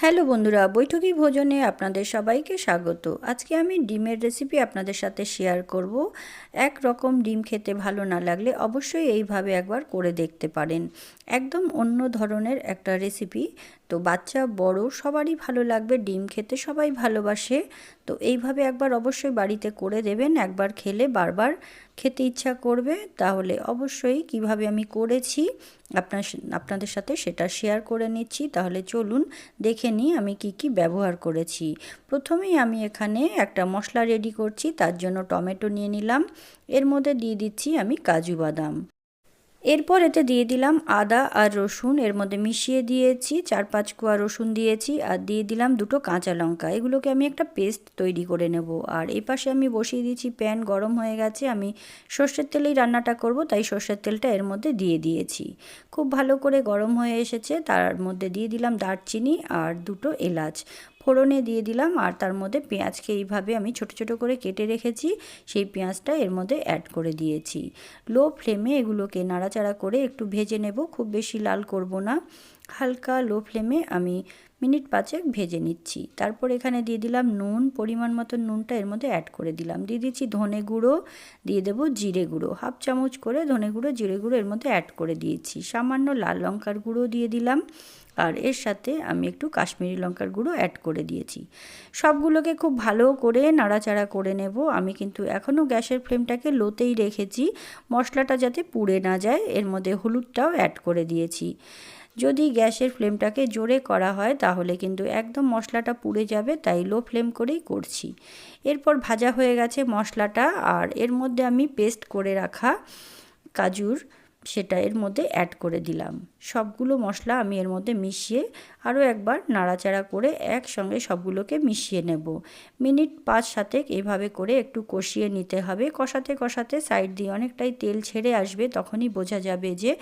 Hello বন্ধুরা, বৈঠকি ভোজনে আপনাদের সবাইকে স্বাগত। আজকে আমি ডিমের রেসিপি আপনাদের সাথে শেয়ার করব। এক রকম ডিম খেতে ভালো না লাগলে অবশ্যই এইভাবে একবার করে দেখতে পারেন। একদম অন্য ধরনের একটা রেসিপি তো বাচ্চা, বড়, সবারই ভালো লাগবে, ডিম খেতে সবাই ভালোবাসে। তো এইভাবে একবার অবশ্যই বাড়িতে করে দেবেন, একবার খেলে বারবার খেতে ইচ্ছা করবে। তাহলে অবশ্যই কীভাবে আমি করেছি, আপনার আপনাদের সাথে সেটা শেয়ার করে নিচ্ছি। তাহলে চলুন দেখে নিই আমি কি কি ব্যবহার করেছি। প্রথমেই আমি এখানে একটা মশলা রেডি করছি, তার জন্য টমেটো নিয়ে নিলাম। এর মধ্যে দিয়ে দিচ্ছি আমি কাজু বাদাম। এরপর এতে দিয়ে দিলাম আদা আর রসুন, এর মধ্যে মিশিয়ে দিয়েছি চার পাঁচ কোয়া রসুন দিয়েছি আর দিয়ে দিলাম দুটো কাঁচা লঙ্কা। এগুলোকে আমি একটা পেস্ট তৈরি করে নেব। আর এই পাশে আমি বসিয়ে দিয়েছি প্যান, গরম হয়ে গেছে, আমি সর্ষের তেলেই রান্নাটা করব, তাই সর্ষের তেলটা এর মধ্যে দিয়ে দিয়েছি। খুব ভালো করে গরম হয়ে এসেছে, তার মধ্যে দিয়ে দিলাম দারচিনি আর দুটো এলাচ। ফোড়নে দিয়ে দিলাম আর তার মধ্যে পেঁয়াজকে এইভাবে আমি ছোট ছোট করে কেটে রেখেছি। সেই পেঁয়াজটা এর মধ্যে অ্যাড করে দিয়েছি। লো ফ্লেমে এগুলোকে নাড়াচাড়া করে একটু ভেজে নেব, খুব বেশি লাল করব না। হালকা লো ফ্লেমে আমি মিনিট পাঁচেক ভেজে নিচ্ছি। তারপর এখানে দিয়ে দিলাম নুন, পরিমাণ মতো নুনটা এর মধ্যে অ্যাড করে দিলাম। দিয়ে দিচ্ছি ধনে গুঁড়ো, দিয়ে দেবো জিরে গুঁড়ো। হাফ চামচ করে ধনে গুঁড়ো, জিরে গুঁড়ো এর মধ্যে অ্যাড করে দিয়েছি। সামান্য লাল লঙ্কার গুঁড়ো দিয়ে দিলাম। আর এর সাথে আমি একটু কাশ্মীরি লঙ্কার গুঁড়ো অ্যাড করে দিয়েছি। সবগুলোকে খুব ভালো করে নাড়াচাড়া করে নেব। আমি কিন্তু এখনও গ্যাসের ফ্লেমটাকে লোতেই রেখেছি। মশলাটা যাতে পুড়ে না যায়, এর মধ্যে হলুদটাও অ্যাড করে দিয়েছি। যদি গ্যাসের ফ্লেমটাকে জোরে করা হয়, তাহলে কিন্তু একদম মশলাটা পুড়ে যাবে, তাই লো ফ্লেম করেই করছি। এরপর ভাজা হয়ে গেছে মশলাটা, আর এর মধ্যে আমি পেস্ট করে রাখা কাজুর সেটা এর মধ্যে অ্যাড করে দিলাম। সবগুলো মশলা আমি এর মধ্যে মিশিয়ে আরও একবার নাড়াচাড়া করে একসঙ্গে সবগুলোকে মিশিয়ে নেব। মিনিট পাঁচ সাতেক এভাবে করে একটু কষিয়ে নিতে হবে। কষাতে কষাতে সাইড দিয়ে অনেকটাই তেল ছেড়ে আসবে তখনই বোঝা যাবে যে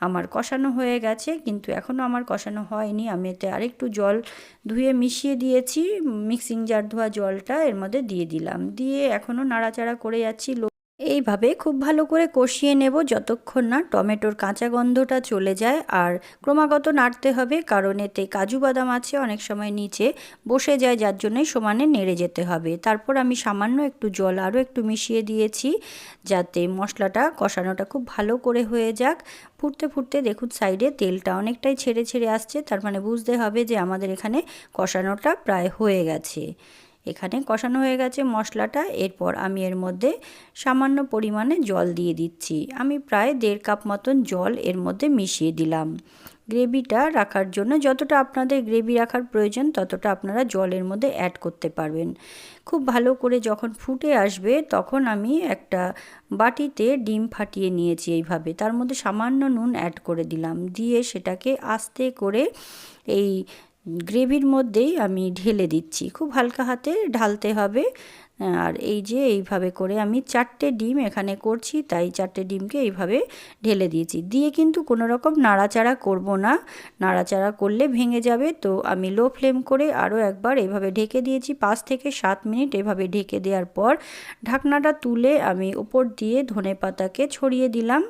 আমার কষানো হয়ে গেছে। কিন্তু এখনও আমার কষানো হয়নি। আমি এতে আরেকটু জল ধুয়ে মিশিয়ে দিয়েছি। মিক্সিং জার ধোয়া জলটা এর মধ্যে দিয়ে দিলাম। দিয়ে এখনও নাড়াচাড়া করে যাচ্ছি। এইভাবে খুব ভালো করে কষিয়ে নেব যতক্ষণ না টমেটোর কাঁচা গন্ধটা চলে যায়। আর ক্রমাগত নাড়তে হবে, কারণ এতে কাজু বাদাম আছে অনেক সময় নিচে বসে যায়, যার জন্যই সমানে নেড়ে যেতে হবে। তারপর আমি সামান্য একটু জল আরও একটু মিশিয়ে দিয়েছি, যাতে মশলাটা কষানোটা খুব ভালো করে হয়ে যাক। ফুটতে ফুটতে দেখুন সাইডে তেলটা অনেকটাই ছেড়ে ছেড়ে আসছে, তার মানে বুঝতে হবে যে আমাদের এখানে কষানোটা প্রায় হয়ে গেছে। এখানে কষানো হয়ে গেছে মশলাটা। এরপর আমি এর মধ্যে সামান্য পরিমাণে জল দিয়ে দিচ্ছি। আমি প্রায় দেড় কাপ মতন জল এর মধ্যে মিশিয়ে দিলাম। গ্রেভিটা রাখার জন্য যতটা আপনাদের গ্রেভি রাখার প্রয়োজন, ততটা আপনারা জলের মধ্যে অ্যাড করতে পারবেন। খুব ভালো করে যখন ফুটে আসবে, তখন আমি একটা বাটিতে ডিম ফাটিয়ে নিয়েছি এইভাবে। তার মধ্যে সামান্য নুন অ্যাড করে দিলাম। দিয়ে সেটাকে আস্তে করে এই গ্রেভির মধ্যেই আমি ঢেলে দিচ্ছি। খুব হালকা হাতে ঢালতে হবে। আর এই যে এইভাবে করে আমি চারটে ডিম এখানে করছি, তাই চারটে ডিমকে এইভাবে ঢেলে দিয়েছি। দিয়ে কিন্তু কোনো রকম নাড়াচাড়া করব না। নাড়াচাড়া করলে ভেঙে যাবে। তো আমি লো ফ্লেম করে আরও একবার এভাবে ঢেকে দিয়েছি। পাঁচ থেকে সাত মিনিট এভাবে ঢেকে দেওয়ার পর ঢাকনাটা তুলে আমি উপর দিয়ে ধনে পাতাকে ছড়িয়ে দিলাম।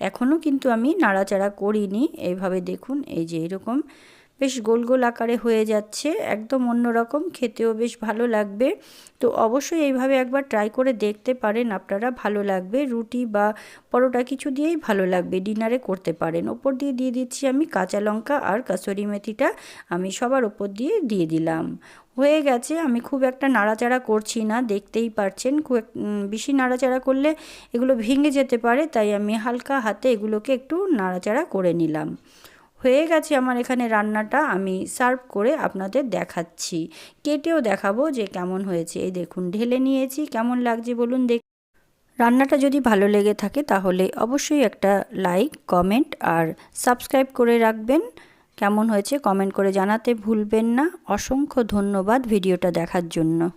এখনও কিন্তু আমি নাড়াচাড়া করিনি। এইভাবে দেখুন, এই যে এরকম বেশ গোল গোল আকারে হয়ে যাচ্ছে, একদম অন্যরকম, খেতেও বেশ ভালো লাগবে। তো অবশ্যই এইভাবে একবার ট্রাই করে দেখতে পারেন, আপনারা ভালো লাগবে। রুটি বা পরোটা কিছু দিয়েই ভালো লাগবে ডিনারে করতে পারেন। ওপর দিয়ে দিয়ে দিচ্ছি আমি কাঁচা লঙ্কা আর কাসরি মেথিটা, আমি সবার ওপর দিয়ে দিয়ে দিলাম। হয়ে গেছে, আমি খুব একটা নাড়াচাড়া করছি না, দেখতেই পারছেন, খুব বেশি নাড়াচাড়া করলে এগুলো ভেঙে যেতে পারে, তাই আমি হালকা হাতে এগুলোকে একটু নাড়াচাড়া করে নিলাম। হয়ে গেছে আমার এখানে রান্নাটা, আমি সার্ভ করে আপনাদের দেখাচ্ছি। কেটেও দেখাবো যে কেমন হয়েছে। এই দেখুন, ঢেলে নিয়েছি, কেমন লাগছে বলুন দেখ রান্নাটা যদি ভালো লেগে থাকে তাহলে অবশ্যই একটা লাইক, কমেন্ট আর সাবস্ক্রাইব করে রাখবেন। কেমন হয়েছে কমেন্ট করে জানাতে ভুলবেন না। অসংখ্য ধন্যবাদ ভিডিওটা দেখার জন্য।